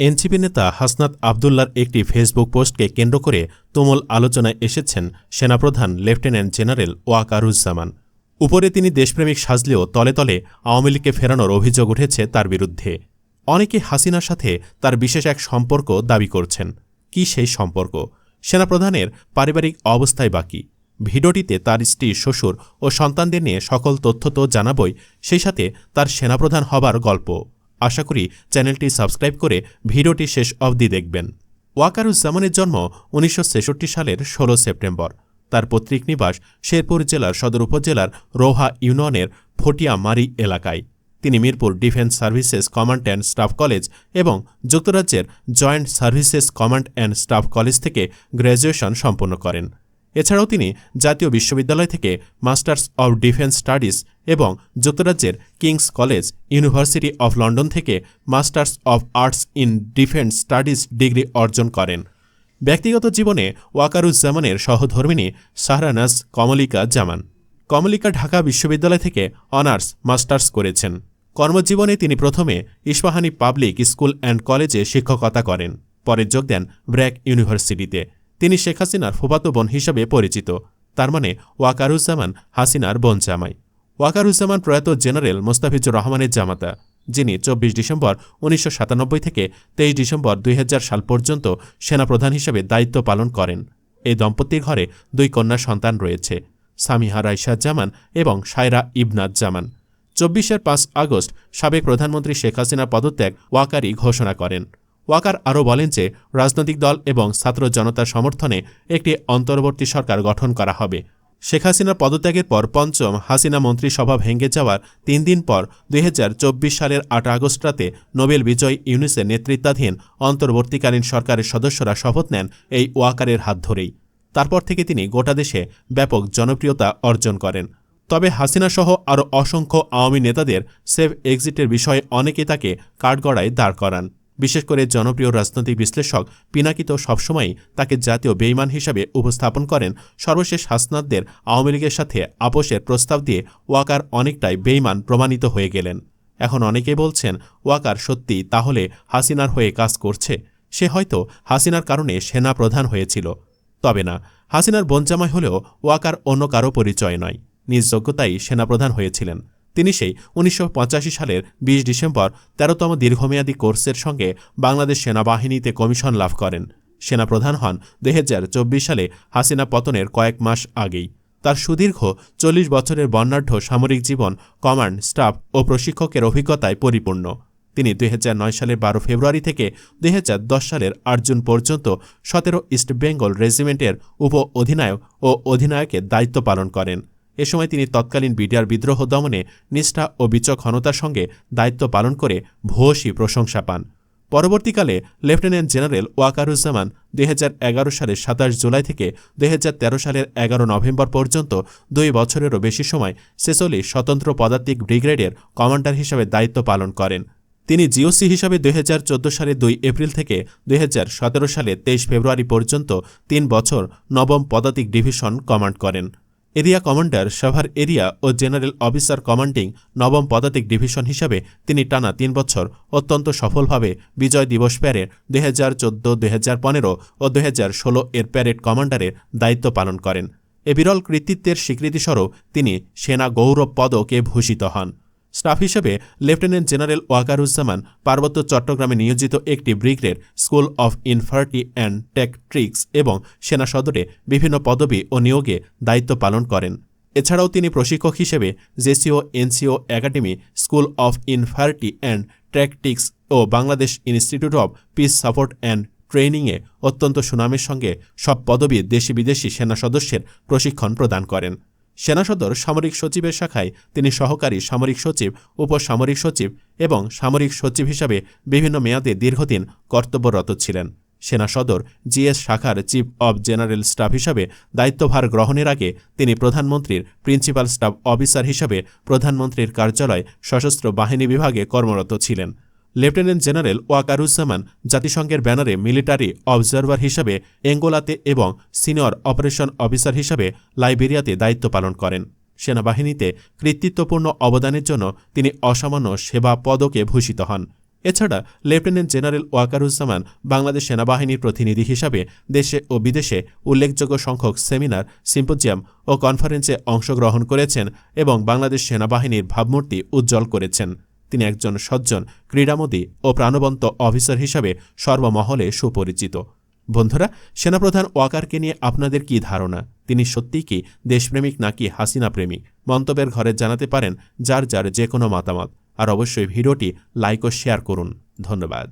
NCP নেতা হাসনাত আবদুল্লার একটি ফেসবুক পোস্টকে কেন্দ্র করে তুমুল আলোচনায় এসেছেন সেনাপ্রধান লেফটেন্যান্ট জেনারেল ওয়াকারুজ্জামান। উপরে তিনি দেশপ্রেমিক সাজলেও তলে তলে আওয়ামী লীগকে ফেরানোর অভিযোগ উঠেছে তার বিরুদ্ধে। অনেকে হাসিনার সাথে তার বিশেষ এক সম্পর্ক দাবি করছেন। কি সেই সম্পর্ক? সেনাপ্রধানের পারিবারিক অবস্থায় বাকি ভিডিওটিতে তার স্ত্রী, শ্বশুর ও সন্তানদের নিয়ে সকল তথ্য তো জানাবই, সেই সাথে তার সেনাপ্রধান হবার গল্প। আশা করি চ্যানেলটি সাবস্ক্রাইব করে ভিডিওটি শেষ অবধি দেখবেন। ওয়াকারুজ্জামানের জন্ম উনিশশো ছেষট্টি সালের ১৬ সেপ্টেম্বর। তার পৈতৃক নিবাস শেরপুর জেলার সদর উপজেলার রোহা ইউনিয়নের ফটিয়ামারি এলাকায়। তিনি Mirpur defence services command and staff college এবং যুক্তরাজ্যের joint services command and staff college থেকে গ্র্যাজুয়েশন সম্পন্ন করেন। এছাড়াও তিনি জাতীয় বিশ্ববিদ্যালয় থেকে মাস্টার্স অব ডিফেন্স স্টাডিজ এবং যুক্তরাজ্যের King's college university of London থেকে masters of arts in defence studies degree অর্জন করেন। ব্যক্তিগত জীবনে ওয়াকারুজ্জামানের সহধর্মিণী সাহরানাজ কমলিকা জামান। কমলিকা ঢাকা বিশ্ববিদ্যালয় থেকে অনার্স মাস্টার্স করেছেন। কর্মজীবনে তিনি প্রথমে ইস্পাহানি পাবলিক স্কুল অ্যান্ড কলেজে শিক্ষকতা করেন। পরে যোগ দেন ব্র্যাক ইউনিভার্সিটিতে। তিনি শেখ হাসিনার ফুফাতো বোন হিসাবে পরিচিত। তার মানে ওয়াকারুজ্জামান হাসিনার বোন জামাই। ওয়াকারুজ্জামান প্রয়াত জেনারেল মোস্তাফিজুর রহমানের জামাতা, যিনি চব্বিশ ডিসেম্বর উনিশশো সাতানব্বই থেকে তেইশ ডিসেম্বর দুই হাজার সাল পর্যন্ত সেনাপ্রধান হিসেবে দায়িত্ব পালন করেন। এই দম্পতির ঘরে দুই কন্যা সন্তান রয়েছে, সামিহা রাইসাদ জামান এবং সায়রা ইবনাত জামান চব্বিশের পাঁচ আগস্ট সাবেক প্রধানমন্ত্রী শেখ হাসিনা পদত্যাগ ওয়াকারি ঘোষণা করেন। ওয়াকার আরও বলেন যে, রাজনৈতিক দল এবং ছাত্র জনতার সমর্থনে একটি অন্তর্বর্তী সরকার গঠন করা হবে। শেখ হাসিনার পদত্যাগের পর পঞ্চম হাসিনা মন্ত্রিসভা ভেঙে যাওয়ার তিন দিন পর দুই হাজার চব্বিশ সালের আট আগস্ট রাতে নোবেল বিজয় ইউনিসের নেতৃত্বাধীন অন্তর্বর্তীকালীন সরকারের সদস্যরা শপথ নেন এই ওয়াকারের হাত ধরেই। তারপর থেকে তিনি গোটা দেশে ব্যাপক জনপ্রিয়তা অর্জন করেন। তবে হাসিনাসহ আরও অসংখ্য আওয়ামী নেতাদের সেভ এক্সিটের বিষয়ে অনেকে তাকে কাঠগড়ায় দাঁড় করান। বিশেষ করে জনপ্রিয় রাজনৈতিক বিশ্লেষক পিনাকিত সবসময়ই তাকে জাতীয় বেইমান হিসাবে উপস্থাপন করেন। সর্বশেষ হাসনাদদের আওয়ামী লীগের সাথে আপোষের প্রস্তাব দিয়ে ওয়াকার অনেকটাই বেইমান প্রমাণিত হয়ে গেলেন। এখন অনেকে বলছেন, ওয়াকার সত্যি তাহলে হাসিনার হয়ে কাজ করছে। সে হয়তো হাসিনার কারণে সেনা প্রধান হয়েছিল। তবে না, হাসিনার বনজামাই হলেও ওয়াকার অন্য কারও পরিচয় নয়। নিজ যোগ্যতাই সেনাপ্রধান হয়েছিলেন। তিনি সেই উনিশশো পঁচাশি সালের ২০ ডিসেম্বর তেরোতম দীর্ঘমেয়াদী কোর্সের সঙ্গে বাংলাদেশ সেনাবাহিনীতে কমিশন লাভ করেন। সেনাপ্রধান হন দুই হাজার চব্বিশ সালে হাসিনা পতনের কয়েক মাস আগেই। তার সুদীর্ঘ চল্লিশ বছরের বর্ণাঢ্য সামরিক জীবন কমান্ড, স্টাফ ও প্রশিক্ষকের অভিজ্ঞতায় পরিপূর্ণ। তিনি দুই হাজার নয় সালের বারো ফেব্রুয়ারি থেকে দুই হাজার দশ সালের আট জুন পর্যন্ত সতেরো ইস্ট বেঙ্গল রেজিমেন্টের উপ অধিনায়ক ও অধিনায়কের দায়িত্ব পালন করেন। এ সময় তিনি তৎকালীন বিডিআর বিদ্রোহ দমনে নিষ্ঠা ও বিচক্ষণতার সঙ্গে দায়িত্ব পালন করে ভূয়সী প্রশংসা পান। পরবর্তীকালে লেফটেন্যান্ট জেনারেল ওয়াকারুজ্জামান এগারো সালের সাতাশ জুলাই থেকে দুই হাজার তেরো সালের এগারো নভেম্বর পর্যন্ত দুই বছরেরও বেশি সময় সেসলি স্বতন্ত্র পদাতিক ব্রিগেডের কমান্ডার হিসেবে দায়িত্ব পালন করেন। তিনি জিওসি হিসাবে দুই সালে দুই এপ্রিল থেকে দুই সালে তেইশ ফেব্রুয়ারি পর্যন্ত তিন বছর নবম পদাতিক ডিভিশন কমান্ড করেন। এরিয়া কমান্ডার সাভার এরিয়া ও জেনারেল অফিসার কমান্ডিং নবম পদাতিক ডিভিশন হিসাবে তিনি টানা তিন বছর অত্যন্ত সফলভাবে বিজয় দিবস প্যারেড দুই হাজার চোদ্দ, দুই হাজার পনেরো ও দুই হাজার ষোলো এর প্যারেড কমান্ডারের দায়িত্ব পালন করেন। এ বিরল কৃতিত্বের স্বীকৃতিস্বরূপ তিনি সেনা গৌরব পদকে ভূষিত হন। স্টাফ হিসেবে লেফটেন্যান্ট জেনারেল ওয়াকারুজ্জামান পার্বত্য চট্টগ্রামে নিয়োজিত একটি brigade school of infantry and tactics এবং সেনা সদরে বিভিন্ন পদবি ও নিয়োগে দায়িত্ব পালন করেন। এছাড়াও তিনি প্রশিক্ষক হিসেবে JCO NCO academy, school of infantry and tactics O Bangladesh institute of peace support and ট্রেনিংয়ে অত্যন্ত সুনামের সঙ্গে সব পদবি দেশি বিদেশি সেনা সদস্যের প্রশিক্ষণ প্রদান করেন। সেনাসদর সামরিক সচিবের শাখায় তিনি সহকারী সামরিক সচিব, উপসামরিক সচিব এবং সামরিক সচিব হিসাবে বিভিন্ন মেয়াদে দীর্ঘদিন কর্তব্যরত ছিলেন। সেনা সদর জিএস শাখার চিফ অব জেনারেল স্টাফ হিসাবে দায়িত্বভার গ্রহণের আগে তিনি প্রধানমন্ত্রীর প্রিন্সিপাল স্টাফ অফিসার হিসাবে প্রধানমন্ত্রীর কার্যালয় সশস্ত্র বাহিনী বিভাগে কর্মরত ছিলেন। লেফটেন্যান্ট জেনারেল ওয়াকারুজ্জামান জাতিসংঘের ব্যানারে মিলিটারি অবজারভার হিসাবে এঙ্গোলাতে এবং সিনিয়র অপারেশন অফিসার হিসাবে লাইবেরিয়াতে দায়িত্ব পালন করেন। সেনাবাহিনীতে কৃতিত্বপূর্ণ অবদানের জন্য তিনি অসামান্য সেবা পদকে ভূষিত হন। এছাড়া লেফটেন্যান্ট জেনারেল ওয়াকারুজ্জামান বাংলাদেশ সেনাবাহিনীর প্রতিনিধি হিসাবে দেশে ও বিদেশে উল্লেখযোগ্য সংখ্যক সেমিনার, সিম্পোজিয়াম ও কনফারেন্সে অংশগ্রহণ করেছেন এবং বাংলাদেশ সেনাবাহিনীর ভাবমূর্তি উজ্জ্বল করেছেন। তিনি একজন সজ্জন, ক্রীড়ামোদী ও প্রাণবন্ত অফিসার হিসাবে সর্বমহলে সুপরিচিত। বন্ধুরা, সেনাপ্রধান ওয়াকারকে নিয়ে আপনাদের কি ধারণা? তিনি সত্যিই কি দেশপ্রেমিক নাকি হাসিনা প্রেমিক? মন্তব্যের ঘরে জানাতে পারেন যার যার যে কোনো মতামত। আর অবশ্যই ভিডিওটি লাইক ও শেয়ার করুন। ধন্যবাদ।